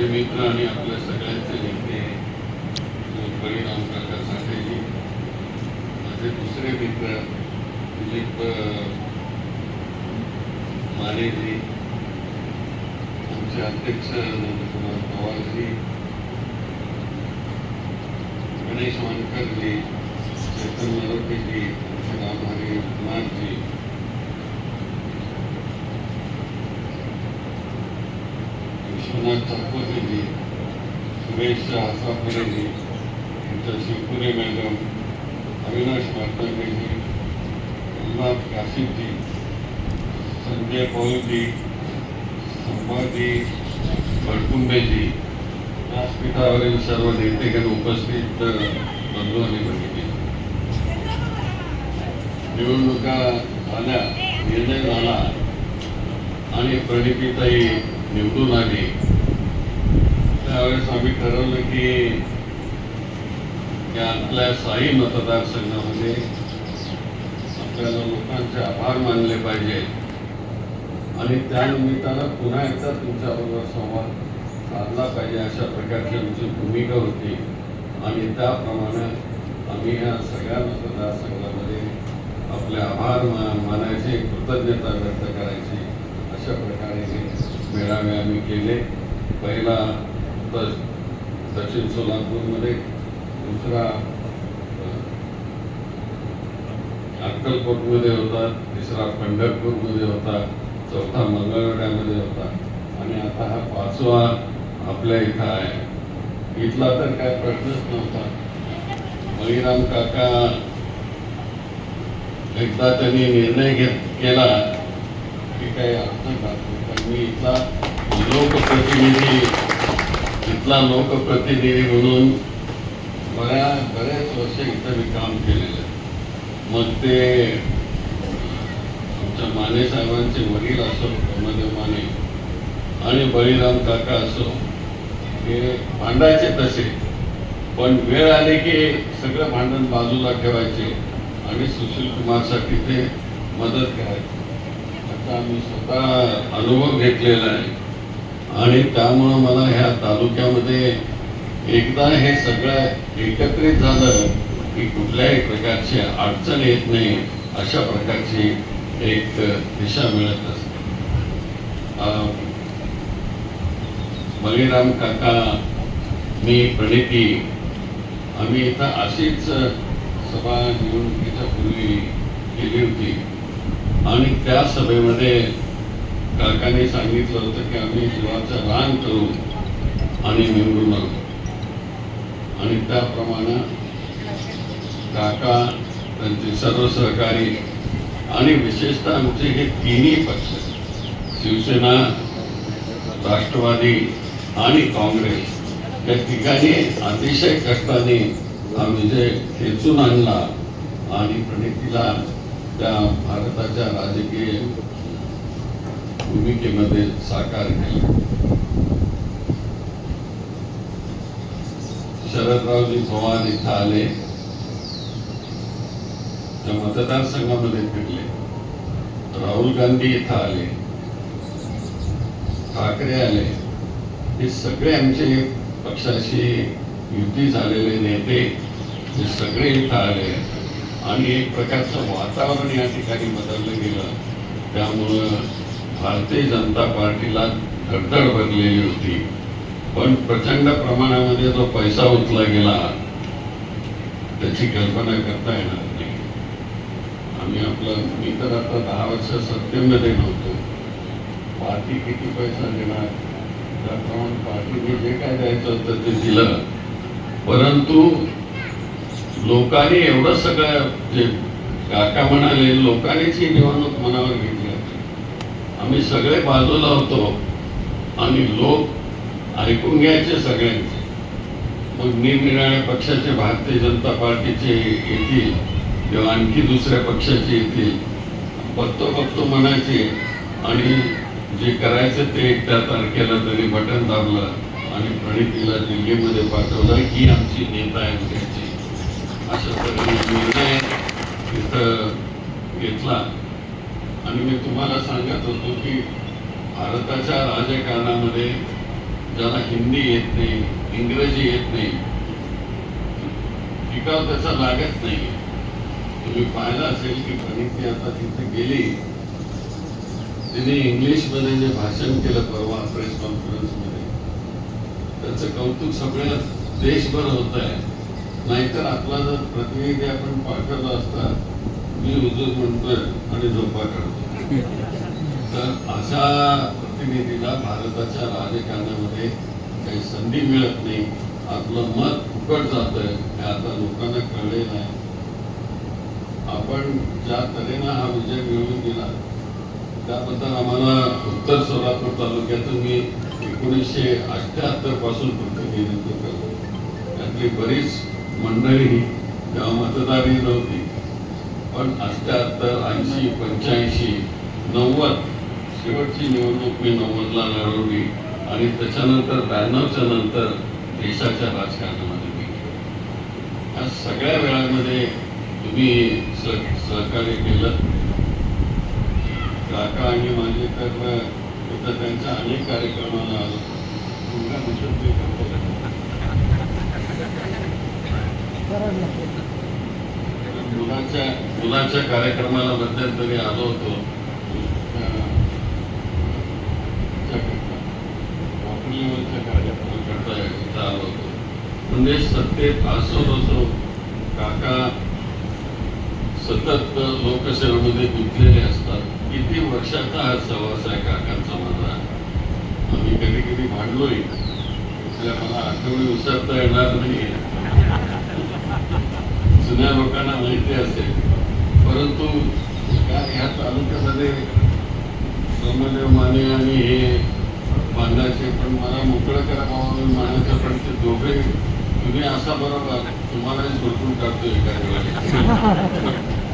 माझे मित्र आणि आपल्या सगळ्यांचे नेते परिणाम काका साठेजी माझे दुसरे मित्र दिलीप अ, मानेजी आमचे अध्यक्ष नंदकुमार पवारजी गणेश मानकरजी चेतन नरोटेजी आमचे रामहरी कुमारजी विश्वनाथ ठाकूरजी सुरेश हसापुरेजी नंतर शिवपुरे मॅडम अविनाश मार्तंडेजी उल्हास काशीजी संजय पौलजी संभाजी भडकुंबेजी व्यासपीठावरील सर्व नेतेगण उपस्थित बंधू आणि भगिनी. निवडणुका झाल्या निर्णय झाला. आणि प्रणितीताई निवडून आली. त्यावेळेस आम्ही ठरवलं की आपल्या साई मतदारसंघामध्ये आपल्याला लोकांचे आभार मानले पाहिजे. आणि त्या निमित्तानं पुन्हा एकदा तुमच्याबरोबर संवाद साधला पाहिजे अशा प्रकारची आमची भूमिका होती. आणि त्याप्रमाणे आम्ही या सगळ्या मतदारसंघामध्ये आपले आभार मानायचे कृतज्ञता व्यक्त करायची अशा प्रकारे मेळावे आम्ही केले. पहिला बस दक्षिण सोलापूरमध्ये दुसरा अक्कलकोटमध्ये होता तिसरा पंढरपूरमध्ये होता चौथा मंगळवेढ्यामध्ये होता. आणि आता हा पाचवा आपल्या इथं आहे. इथला तर काय प्रश्नच नव्हता. बळीराम काका एकदा त्यांनी निर्णय घेत केला की काही अर्थ नाही मी इथला लोकप्रतिनिधी इथला लोकप्रतिनिधी म्हणून बऱ्या बऱ्याच वर्ष इथं मी काम केलेलं मग ते आमच्या माने साहेबांचे वडील असो ब्रह्मदेव माने आणि बळीराम काका असो हे भांडायचे तसे पण वेळ आली की सगळं भांडण बाजूला ठेवायचे आणि सुशील कुमारसाठी ते मदत करायची. आता मी स्वतः अनुभव घेतलेला आहे. आणि त्यामुळं मला ह्या तालुक्यामध्ये एकदा हे सगळं एकत्रित झालं की कुठल्याही प्रकारची अडचण येत नाही अशा प्रकारची एक दिशा मिळत असते. बलिराम काका मी प्रणिती आम्ही इथं अशीच सभा निवडणुकीच्या पूर्वी केली होती. आणि त्या सभेमध्ये काकाने सांगितलं होतं की आम्ही जीवाचं रान करू आणि निवडून आणू. आणि त्याप्रमाणे काका त्यांचे सर्व सहकारी आणि विशेषतः आमचे हे तिन्ही पक्ष शिवसेना राष्ट्रवादी आणि काँग्रेस या ठिकाणी अतिशय कष्टाने हा विजय खेचून आणला आणि प्रणितीला त्या भारताच्या राजकीय भूमिकेमध्ये साकार केलं. शरदरावजी चव्हाण इथं आले. त्या मतदारसंघामध्ये फिरले. राहुल गांधी इथं आले. ठाकरे आले. हे सगळे आमचे पक्षाशी युती झालेले नेते हे सगळे इथं आले. आणि एक प्रकारचं वातावरण या ठिकाणी बदललं गेलं. त्यामुळं भारतीय जनता पार्टीला धडधड भरलेली होती. पण प्रचंड प्रमाणामध्ये जो पैसा उचला गेला. त्याची कल्पना करता येणार नाही. आम्ही आपलं मी तर आता दहा वर्ष सत्तेमध्ये नव्हतो. पार्टी किती पैसा देणार? त्याप्रमाणे पार्टीने जे काय द्यायचं होतं ते दिलं. परंतु लोकांनी एवढं सगळं जे काका म्हणाले लोकांनीच ही निवडणूक मनावर घेतली. आम्ही सगळे बाजूला होतो आणि लोक ऐकून घ्यायचे सगळ्यांचे. मग निरनिराळ्या पक्षाचे भारतीय जनता पार्टीचे येतील किंवा आणखी दुसऱ्या पक्षाचे येतील. बघतो बघतो म्हणायचे आणि जे करायचं ते त्या तारखेला तरी बटन दाबलं आणि प्रणितीला दिल्लीमध्ये पाठवलं ही आमची नेता आहे. अशा तऱ्हेने निर्णय तिथं घेतला. आणि मी तुम्हाला सांगत होतो की भारताच्या राजकारणामध्ये ज्याला हिंदी येत नाही इंग्रजी येत नाही टिकाव त्याचा लागत नाही. तुम्ही पाहिलं असेल की प्रणिती आता तिथे गेली. तिने इंग्लिशमध्ये जे भाषण केलं परवा प्रेस कॉन्फरन्समध्ये त्याचं कौतुक सगळ्या देशभर होत आहे नाहीतर आपला जर प्रतिनिधी आपण पाठवला असता मी हुजूर म्हणतोय आणि झोपा काढतो तर अशा प्रतिनिधीला भारताच्या राजकारणामध्ये काही संधी मिळत नाही. आपलं मत फुकट जात आहे हे आता लोकांना कळलेलं आहे आपण ज्या तऱ्हेनं हा विजय मिळवून दिला त्याबद्दल आम्हाला उत्तर सोलापूर तालुक्यातून मी एकोणीसशे अठ्ठ्याहत्तरपासून प्रतिनिधित्व करतो त्यातली बरीच मंडळी तेव्हा मतदारही नव्हती. पण अठ्ठ्याहत्तर ऐंशी पंच्याऐंशी नव्वद शेवटची निवडणूक मी नव्वदला लढवली आणि त्याच्यानंतर ब्याण्णवच्या नंतर देशाच्या राजकारणामध्ये या सगळ्या वेळामध्ये तुम्ही सह- सहकार्य केलं. काका आणि माझे तर त्यांच्या अनेक कार्यक्रमाला आलो. तुमच्या म्हणतात ते करतो का? मुलाच्या मुलांच्या कार्यक्रमाला मध्यंतरी आलो होतो. अं, कार्यक्रमाकरता इथं आलो होतो. म्हणजे सत्तेत असो नसो काका सतत लोकसेवेमध्ये गुंतलेले असतात. किती वर्षाचा हा सहवास आहे काकांचा माझा? आम्ही कधी कधी भांडलोय मला आठवणी विसरता येणार नाही जुन्या लोकांना माहिती असेल. परंतु ह्या तालुक्यामध्ये ब्रह्मदेव माने आणि हे बांधायचे पण मला मोकळं करा बाबा मी मानायचं पण ते दोघे तुम्ही असा बरोबर तुम्हालाही सोडून टाकतो एका वेळेला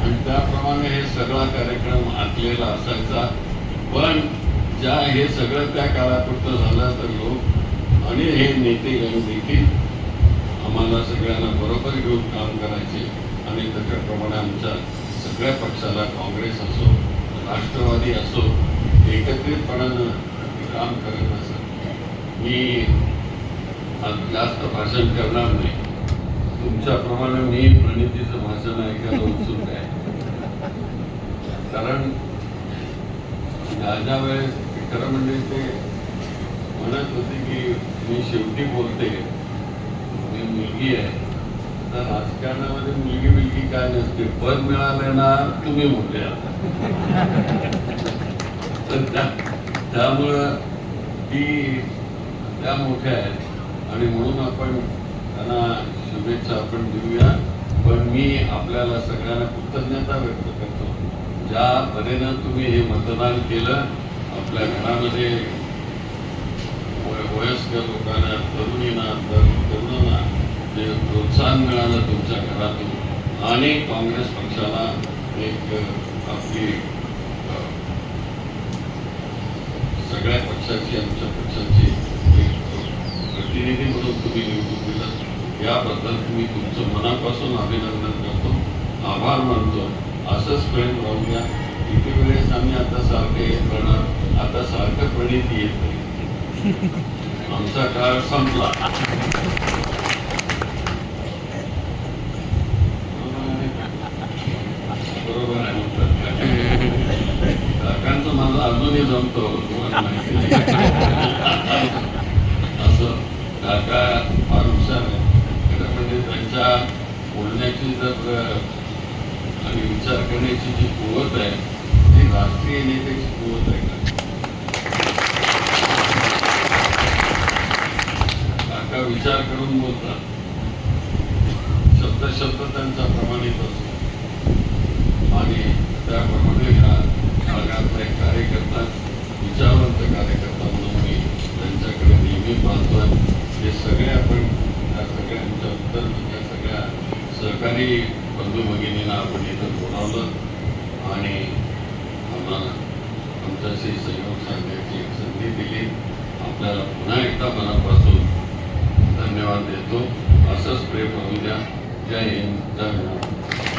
आणि त्याप्रमाणे हे सगळा कार्यक्रम आखलेला असायचा. पण ज्या हे सगळं त्या काळापुरतं झालं तर लोक आणि हे नेते आणि देखील आम्हाला सगळ्यांना बरोबर घेऊन काम करायचे आणि त्याच्याप्रमाणे आमच्या सगळ्या पक्षाला काँग्रेस असो राष्ट्रवादी असो एकत्रितपणानं काम करत असत. मी जास्त भाषण करणार नाही. तुमच्याप्रमाणे मी प्रणितीचं भाषण ऐकायला उत्सुक आहे. कारण ज्या ज्या वेळेस खरं म्हणजे ते म्हणत होते की मी शेवटी बोलते मी मुलगी आहे. तर राजकारणामध्ये मुलगी मुलगी काय नसते. पद मिळालं ना तुम्ही मोठे आता त्या त्यामुळं ती त्या मोठ्या आहेत. आणि म्हणून आपण त्यांना शुभेच्छा आपण देऊया. पण मी आपल्याला सगळ्यांना कृतज्ञता व्यक्त करतो. ज्या तऱ्हेनं तुम्ही हे मतदान केलं आपल्या घरामध्ये वयस्कर लोकांना तरुणींना तरुणांना जे प्रोत्साहन मिळालं तुमच्या घरातून आणि काँग्रेस पक्षाला एक आपली सगळ्या पक्षाची आमच्या पक्षाची एक प्रतिनिधी म्हणून तुम्ही निवडून दिलं. याबद्दल मी तुमचं मनापासून अभिनंदन करतो. आभार मानतो. असंच प्रेम राहू द्या. किती वेळेस आम्ही आता सारखं येत राहणार? आता सारखं प्रणित येत नाही आमचा काळ संपला. बरोबर आहे. काकांचं माझं अजूनही जमतो. असं काका फार हुशार आहे म्हणजे त्यांच्या बोलण्याची जर आणि विचार करण्याची जी कुवत आहे ती राष्ट्रीय नेत्याची कुवत आहे का काका विचार बोलतात. शब्द शब्द त्यांचा प्रमाणित असतो. आणि त्याप्रमाणे ह्या भागातला एक कार्यकर्ता विचारवंत कार्यकर्ता म्हणून मी त्यांच्याकडे नेहमी पाहतो हे सगळे आपण त्या सगळ्यांच्या उत्तर त्या सगळ्या सहकारी बंधू भगिनींना आपण इथं बोलावलं. आणि आम्हाला आमच्याशी सहयोग सांगण्याची एक संधी दिली. आपल्याला पुन्हा एकदा मनापासून धन्यवाद देतो. असंच प्रेम होऊ द्या. जय हिंद. जय